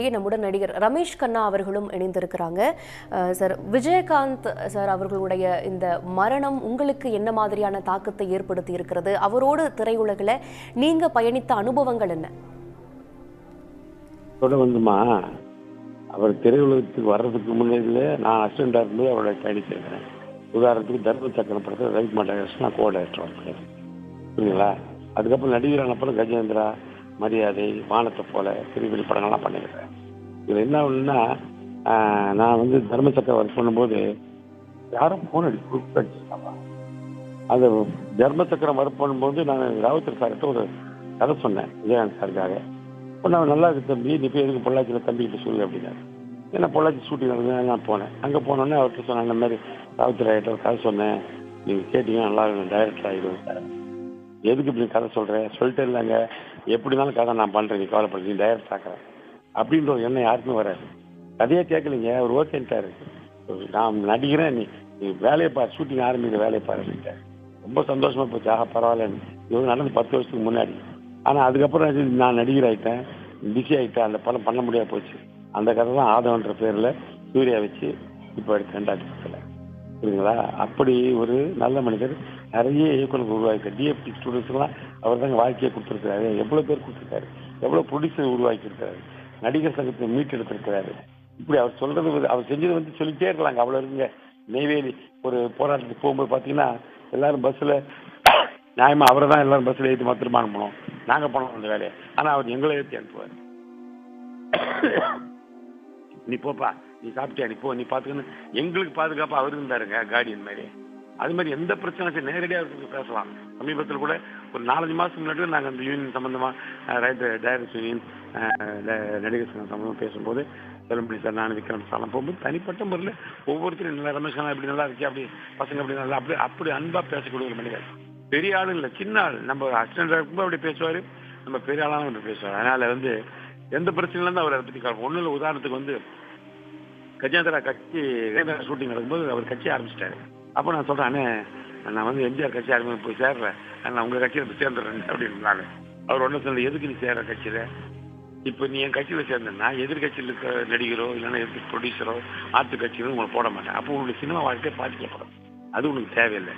நம்முடன் நடிகர் ரமேஷ் கண்ணா அவர்களும் இணைந்திருக்கிறாங்க. சார் விஜயகாந்த் சார் அவர்களுடைய இந்த மரணம் உங்களுக்கு என்ன மாதிரியான தாக்கத்தை ஏற்படுத்தி இருக்கிறது? அவரோடு திரையுலகில் நீங்க பயணித்த அனுபவங்கள் என்ன? சொல்ல வந்துமா அவர் திரையுலகத்துக்கு வர்றதுக்கு முன்னாடியில நான் அசிஸ்டண்டாக இருந்து அவரை பயணிச்சிருக்கிறேன். உதாரணத்துக்கு தர்ம சக்கரம் படத்தில் ரவிக்குமார் டைரக்டர் நான் கோ டைரக்டர் இருக்கிறேன் புரியுங்களா அதுக்கப்புறம் நடிகரான அப்புறம் கஜேந்திரா மரியாதை வானத்தை போல பெரிய பெரிய படங்கள்லாம் பண்ணியிருக்கிறேன். இதில் என்ன ஒன்றுன்னா நான் வந்து தர்ம சக்கரம் ஒர்க் பண்ணும்போது யாரும் ஃபோன் அடி அடிச்சிருக்காப்பா அந்த தர்ம சக்கரம் ஒர்க் பண்ணும்போது நான் ராவுத்தர் சார்கிட்ட ஒரு கதை சொன்னேன் விஜயகாந்த் சாருக்காக. இப்போ நான் நல்லா இருக்கு தம்பி நீ போய் எதுக்கு பொள்ளாச்சியில் தம்பிக்கிட்ட சொல்லு அப்படின்னாரு. ஏன்னா பொள்ளாச்சி ஷூட்டிங் நடந்தது நான் போனேன். அங்கே போனோடனே அவர்கிட்ட சொன்னேன் இந்த மாதிரி ராவுத்தர் ஆகிட்ட ஒரு கதை சொன்னேன். நீங்கள் கேட்டீங்கன்னா நல்லா இருக்கும் டைரக்டர் ஆகிடுவேன் சார் எதுக்கு இப்படி கதை சொல்கிறேன் சொல்லிட்டு இல்லைங்க எப்படினாலும் கதை நான் பண்ணுறேன் நீ கவலைப்படுறது நீ டைரக்டர் பார்க்குறேன். அப்படின்ற ஒரு எண்ணம் யாருக்குமே வராது. கதையே கேட்கலீங்க அவர் ஓகேன்ட்டாரு நான் நடிக்கிறேன் நீ நீ வேலையை பாரு ஷூட்டிங் ஆரம்பிக்கிற வேலையை பாருன்ட்டார் ரொம்ப சந்தோஷமா போச்சு. ஆஹா பரவாயில்லன்னு இது நடந்து பத்து வருஷத்துக்கு முன்னாடி. ஆனால் அதுக்கப்புறம் நான் நடிகர் ஆயிட்டேன் பிஸி ஆயிட்டேன் அந்த படம் பண்ண முடியாது போச்சு. அந்த கதை தான் ஆதவன்ற பேரில் சூர்யா வச்சு இப்போ எடுத்து ரெண்டாயிரத்தி பத்தில் புரியுங்களா அப்படி ஒரு நல்ல மனிதர் நிறைய இயக்குனர் உருவாக்கிட்டார் டிஎஃப்டி ஸ்டூடெண்ட்ஸ்லாம் அவர் தாங்க வாழ்க்கையை கொடுத்துருக்காரு எவ்வளோ பேர் கொடுத்துருக்காரு? எவ்வளோ ப்ரொடியூசர் உருவாக்கியிருக்காரு நடிகர் சங்கத்தை மீட்டெடுத்திருக்கிறாரு. இப்படி அவர் சொல்றது அவர் செஞ்சது வந்து சொல்லிட்டே இருக்கலாங்க. அவ்வளோ இருக்குங்க நெய்வேலி ஒரு போராட்டத்துக்கு போகும்போது பார்த்தீங்கன்னா எல்லாரும் பஸ்ஸில் நியாயமா அவரை தான் எல்லாரும் பஸ்ஸில் ஏற்றி மாத்திரமான பண்ணுவோம். நாங்கள் போனோம் அந்த வேலையை. ஆனால் அவர் எங்களை ஏற்றி அனுப்புவார். நீ போப்பா. நீ சாப்பிட்டியா? நீ போ. நீ பார்த்துக்கன்னு எங்களுக்கு பாதுகாப்பாக அவர் இருந்தாருங்க கார்டியன் மாதிரி. அது மாதிரி எந்த பிரச்சனை நேரடியாக அவருக்கு பேசலாம். சமீபத்தில் கூட ஒரு நாலஞ்சு மாதத்துக்கு முன்னாடி நாங்கள் அந்த யூனியன் சம்மந்தமாக ரைட் டைரக்டர் யூனியன் நடிகர் சங்கம் சம்மந்தமாக பேசும்போது செல்லும்படி சார் நான் விக்ரம் சாலம் போகும்போது தனிப்பட்ட முறையில் ஒவ்வொருத்தரும் நல்லா ரமேஷ் இப்படி நல்லா இருக்கு அப்படி பசங்க அப்படி நல்லா அப்படி அப்படி அன்பாக பேசக்கூடிய ஒரு மனிதர். பெரிய ஆள் இல்லை சின்ன ஆள். நம்ம அசிஸ்டன்ட் இருக்கும்போது அப்படி பேசுவார் நம்ம பெரிய ஆளாலும் அப்படி பேசுவார். அதனால் வந்து எந்த பிரச்சனையில இருந்து அவர் அதை பற்றி ஒன்றும் உதாரணத்துக்கு வந்து கஜேந்திரா கட்சி ஷூட்டிங் நடக்கும்போது அவர் கட்சி ஆரம்பிச்சிட்டாரு. அப்போ நான் சொல்றேன் நான் வந்து எம்ஜிஆர் கட்சி ஆரம்பி போய் சேர்றேன். நான் உங்க கட்சியில் போய் சேர்ந்துடுறேன் அப்படின்னு அவர் ஒன்றும் சொல்ல எதுக்கு நீ சேர்ற கட்சியில? இப்போ நீ என் கட்சியில் சேர்ந்தேன்னா எதிர்கட்சியில் இருக்க நடிகரோ இல்லைன்னா எதிர் ப்ரொடியூசரோ ஆர்ட் கட்சியிலும் உங்களை போட மாட்டேன். அப்போ உங்களுக்கு சினிமா வாழ்க்கை பாதிக்கப்படும். அது உனக்கு தேவையில்லை.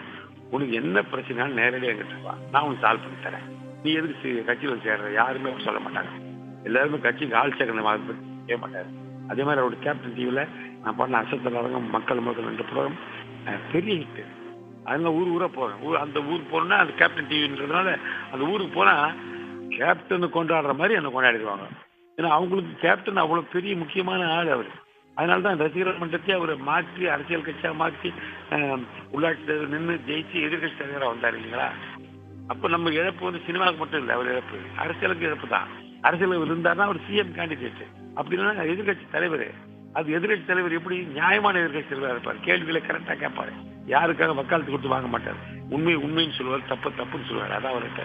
உனக்கு என்ன பிரச்சனைனாலும் நேரடியாக எங்கிட்ட வா. நான் உனக்கு சால்வ் பண்ணி தரேன். நீ எதுக்கு கட்சியில் சேர்ற? யாருமே சொல்ல மாட்டாங்க. எல்லாருமே கட்சிக்கு ஆள் சேர்க்கணும் செய்ய மாட்டாரு அதே மாதிரி அவரோட கேப்டன் டிவியில் நான் பண்ண அசத்தல் அரங்கம் மக்கள் மக்கள் என்ற ப்ரோக்ராம் பெரிய ஹிட் அதனால ஊர் ஊரா போறேன். ஊர் அந்த ஊர் போனா அந்த கேப்டன் டிவின்றதுனால அந்த ஊருக்கு போனா கேப்டன் கொண்டாடுற மாதிரி என்ன கொண்டாடிடுவாங்க. ஏன்னா அவங்களுக்கு கேப்டன் அவ்வளவு பெரிய முக்கியமான ஆள் அவர். அதனால தான் ரசிகர் மன்றத்தை அவரை மாற்றி அரசியல் கட்சியா மாற்றி அஹ், உள்ளாட்சி தேர்தல் நின்று ஜெயிச்சு எதிர்கட்சி தலைவராக வந்தார் இல்லைங்களா? அப்போ நம்ம இழப்பு வந்து சினிமாவுக்கு மட்டும் இல்லை அவர் இழப்பு. அரசியலுக்கு இழப்பு தான். அரசியலுக்கு இருந்தாருன்னா அவர் சிஎம் கேண்டிடேட் அப்படி எதிர்கட்சி தலைவர். அது எதிர்கட்சி தலைவர் எப்படி நியாயமான எதிர்கட்சி தலைவராக இருப்பார்? கேள்விகளை கரெக்டாக கேட்பாரு. யாருக்காக வக்காலத்து கொடுத்து வாங்க மாட்டார்? உண்மை உண்மைன்னு சொல்லுவார் தப்பு தப்புன்னு சொல்லுவார். அதான் அவர்கிட்ட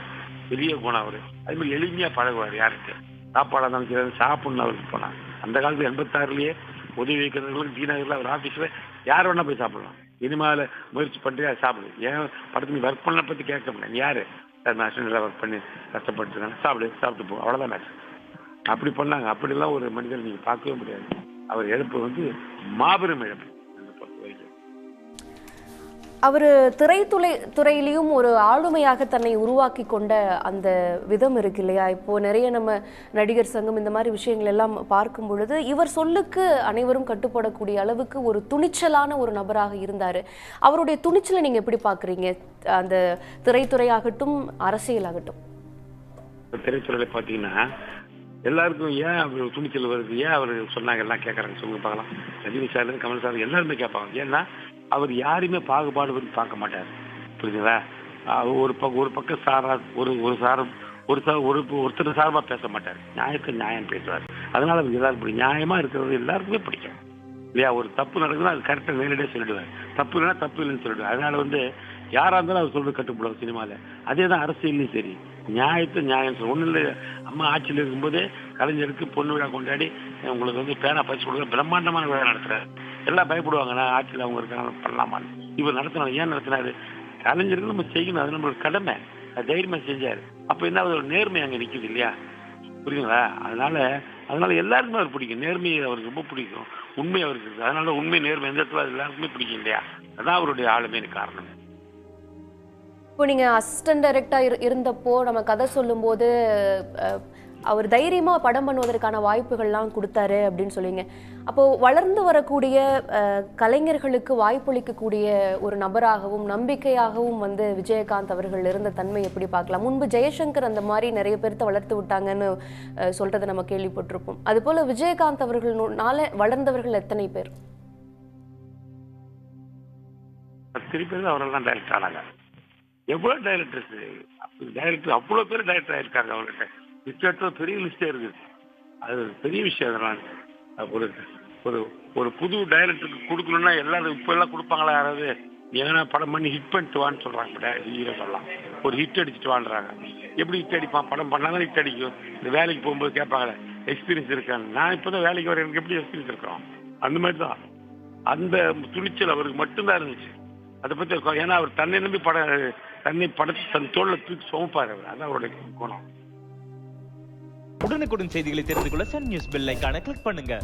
பெரிய குணம் அவர். அது மாதிரி எளிமையா பழகுவார் யாருக்கு சாப்பாடாக இருந்தாலும் சரி சாப்பிடணும் அவருக்கு போனார் அந்த காலத்துல எண்பத்தாறுலயே உதவி வைக்கிறவர்களுக்கு டி அவர் ஆஃபீஸில் யார் வேணா போய் சாப்பிடலாம். இனிமேல முயற்சி பண்ணிட்டு சாப்பிடு. ஏன் படத்துக்கு நீ ஒர்க் பண்ண பற்றி கேட்க முடியாது யாரு? சார் நான் ஒர்க் பண்ணி கஷ்டப்பட்டுருக்கேன். சாப்பிடு சாப்பிட்டு போ. அவ்வளோதான் மேட்ச் அப்படி பண்ணாங்க. அப்படிலாம் ஒரு மனிதர் நீங்க பார்க்கவே முடியாது. அவர் இழப்பு வந்து மாபெரும் இழப்பு அவர் திரைத்துறை துறையிலையும் ஒரு ஆளுமையாக தன்னை உருவாக்கி கொண்ட அந்த விதம் இருக்கு இல்லையா? இப்போ நிறைய நம்ம நடிகர் சங்கம் இந்த மாதிரி விஷயங்கள் எல்லாம் பார்க்கும் பொழுது இவர் சொல்லுக்கு அனைவரும் கட்டுப்படக்கூடிய அளவுக்கு ஒரு துணிச்சலான ஒரு நபராக இருந்தார். அவருடைய துணிச்சலை நீங்க எப்படி பார்க்குறீங்க? அந்த திரைத்துறையாகட்டும் அரசியலாகட்டும். திரைத்துறையில பார்த்தீங்கன்னா எல்லாருக்கும் ஏன் அவர் துணிச்சல் வருது? ஏன் அவர் சொன்னாங்க? எல்லாம் கேட்குறாங்க சொல்லுங்க பார்க்கலாம். ரஜினி சார் கமல் சார் எல்லாருமே கேட்பாங்க. ஏன்னா அவர் யாரையுமே பாகுபாடு பண்ணி பார்க்க மாட்டார். புரியுதுங்களா? ஒரு பக்கம் ஒரு பக்கம் சாரா ஒரு ஒரு சாரம் ஒரு சார் ஒரு ஒருத்தர் சார்பாக பேச மாட்டார். நியாயத்தை நியாயம் பேசுவார். அதனால அவர் எல்லாரும் பிடிக்கும் நியாயமா இருக்கிறது எல்லாருக்குமே பிடிக்கும். இல்லையா? ஒரு தப்பு நடக்குதுன்னா அது கரெக்டாக நேரடியாக சொல்லிடுவார். தப்பு இல்லைன்னா தப்பு இல்லைன்னு சொல்லிடுவார். அதனால வந்து யாரா இருந்தாலும் அவர் சொல்றது கட்டுப்படுவார் சினிமாவில் அதே தான் அரசியல்லையும் சரி. நியாயத்தை நியாயம் ஒன்றும் இல்லை அம்மா ஆட்சியில் இருக்கும்போதே கலைஞருக்கு பொண்ணு விழா கொண்டாடி உங்களுக்கு வந்து பேனா பரிசு கொடுக்குற பிரம்மாண்டமான விழா நடத்துறாரு. எல்லாம் பயப்படுவாங்க. நான் ஆட்சியில் அவங்க இருக்காங்க பண்ணலாமான்னு. இவர் நடத்தினார். ஏன் நடத்தினாரு? கலைஞருக்கு நம்ம செய்யணும். அது நம்மளோட கடமை. அது தைரியமா செஞ்சாரு. அப்ப என்ன ஒரு நேர்மை அங்க நிக்குது இல்லையா? புரியுதுங்களா? அதனால அதனால எல்லாருக்குமே அவர் பிடிக்கும். நேர்மையை அவருக்கு ரொம்ப பிடிக்கும். உண்மை அவருக்கு அதனால உண்மை நேர்மை எந்த இடத்துல எல்லாருக்குமே பிடிக்கும் இல்லையா? அதான் அவருடைய ஆளுமையின் காரணம். இப்போ நீங்கள் அசிஸ்டன்ட் இரு இருந்தப்போ நம்ம கதை சொல்லும்போது அவர் தைரியமாக படம் பண்ணுவதற்கான வாய்ப்புகள்லாம் கொடுத்தாரு அப்படின்னு சொல்லுவீங்க. அப்போது வளர்ந்து வரக்கூடிய கலைஞர்களுக்கு வாய்ப்பளிக்கக்கூடிய ஒரு நபராகவும் நம்பிக்கையாகவும் வந்து விஜயகாந்த் அவர்கள் இருந்த தன்மை எப்படி பார்க்கலாம்? முன்பு ஜெயசங்கர் அந்த மாதிரி நிறைய பேர்த்த வளர்த்து விட்டாங்கன்னு சொல்கிறத நம்ம கேள்விப்பட்டிருப்போம். அதுபோல் விஜயகாந்த் அவர்கள்னால வளர்ந்தவர்கள் எத்தனை பேர்? திருப்பி அவர்கள் தான் டைரக்டர் ஆனாங்க. எவ்வளவு டைரக்டர்ஸ் டைரக்டர் அவ்வளவு பேர் டைரக்டர் ஆயிருக்காங்க அவர்கிட்ட. லிஸ்ட் பெரிய லிஸ்டே இருக்குது. அது பெரிய விஷயம் அதெல்லாம். ஒரு ஒரு ஒரு புது டைரக்டருக்கு கொடுக்கணும்னா எல்லாரும் இப்ப எல்லாம் கொடுப்பாங்களா யாராவது? ஏன்னா படம் பண்ணி ஹிட் பண்ணிட்டு வான்னு சொல்றாங்க ஹீரோ சொல்லலாம் ஒரு ஹிட் அடிச்சுட்டு வான்றாங்க. எப்படி ஹிட் அடிப்பான்? படம் பண்ணாதான் ஹிட் அடிக்கும். இந்த வேலைக்கு போகும்போது கேட்பாங்களே எக்ஸ்பீரியன்ஸ் இருக்காங்க நான் இப்போதான் வேலைக்கு வர எனக்கு எப்படி எக்ஸ்பீரியன்ஸ் இருக்கிறோம் அந்த மாதிரி தான். அந்த துணிச்சல் அவருக்கு மட்டும்தான் இருந்துச்சு. அதை பத்தி ஏன்னா அவர் தன்னை நம்பி படம் தன்னை படத்தை தன் தோல்ல தூக்கி சுமப்பார் அவர். அதான் அவருடைய குணம். உடனுக்குடன் செய்திகளை தெரிந்து கொள்ள சன் நியூஸ் பெல் ஐக்கான கிளிக் பண்ணுங்க.